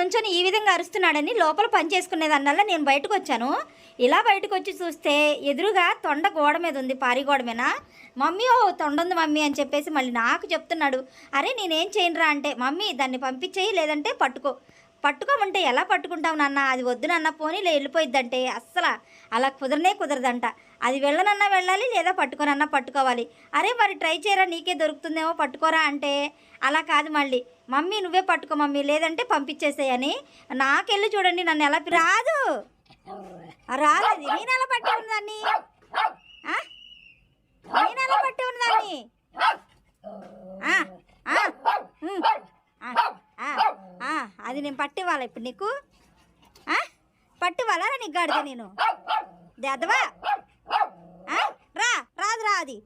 నుంచొని ఈ విధంగా అరుస్తున్నాడని లోపల పని చేసుకునేదానివల్ల నేను బయటకు వచ్చాను ఇలా బయటకు వచ్చి చూస్తే ఎదురుగా తొండ గోడ మీద ఉంది పారి గోడ మీద మమ్మీ ఓ తొండ ఉంది మమ్మీ అని చెప్పేసి మళ్ళీ నాకు చెప్తున్నాడు. అరే నేనేం చేయనురా అంటే మమ్మీ దాన్ని పంపించేయి లేదంటే పట్టుకో. పట్టుకోమంటే ఎలా పట్టుకుంటావు నాన్న? అది వద్దు నాన్న పోనీ లే వెళ్ళిపోయిద్దంటే. అస్సలు. అలా కుదరనే కుదరదంట. అది వెళ్ళనన్నా వెళ్ళాలి లేదా పట్టుకోనన్నా పట్టుకోవాలి. అరే మరి ట్రై చేయరా? నీకే దొరుకుతుందేమో పట్టుకోరా అంటే? అలా కాదు మళ్ళీ. మమ్మీ నువ్వే పట్టుకో మమ్మీ. లేదంటే పంపించేసేయని. నాకెళ్ళి చూడండి నన్ను ఎలా రాదు. రాలేదు నేను ఎలా పట్టి అది నేను పట్టివ్వాలా ఇప్పుడు నీకు? పట్టివ్వాలా నీకు గాడిద నేను. దేదవా రా రాదు రా అది.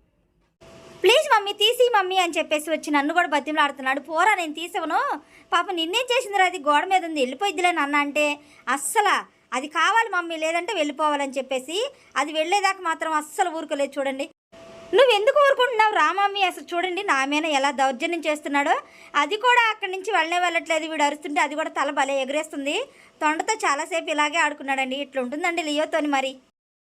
ప్లీజ్ మమ్మీ తీసి మమ్మీ అని చెప్పేసి వచ్చి నన్ను కూడా బతిమలాడుతున్నాడు. పోరా నేను తీసవను. పాప నిన్నేం చేసిందిరా అది? గోడ మీద ఉంది. వెళ్ళిపోయిద్దిలే నాన్న అంటే అస్సలు. అది కావాలి మమ్మీ లేదంటే వెళ్ళిపోవాలని చెప్పేసి. అది వెళ్ళేదాకా మాత్రం అస్సలు ఊరుకోలేదు చూడండి. నువ్వు ఎందుకు ఊరుకుంటున్నావు రామమ్మి అసలు చూడండి నా మీద ఎలా దౌర్జన్యం చేస్తున్నాడో. అది కూడా అక్కడి నుంచి వెళ్ళనే వెళ్ళట్లేదు. వీడు అరుస్తుంటే అది కూడా తల భలే ఎగరేస్తుంది. తొండతో చాలాసేపు ఇలాగే ఆడుకున్నాడండి. ఇట్లా ఉంటుందండి లియోతోని మరి.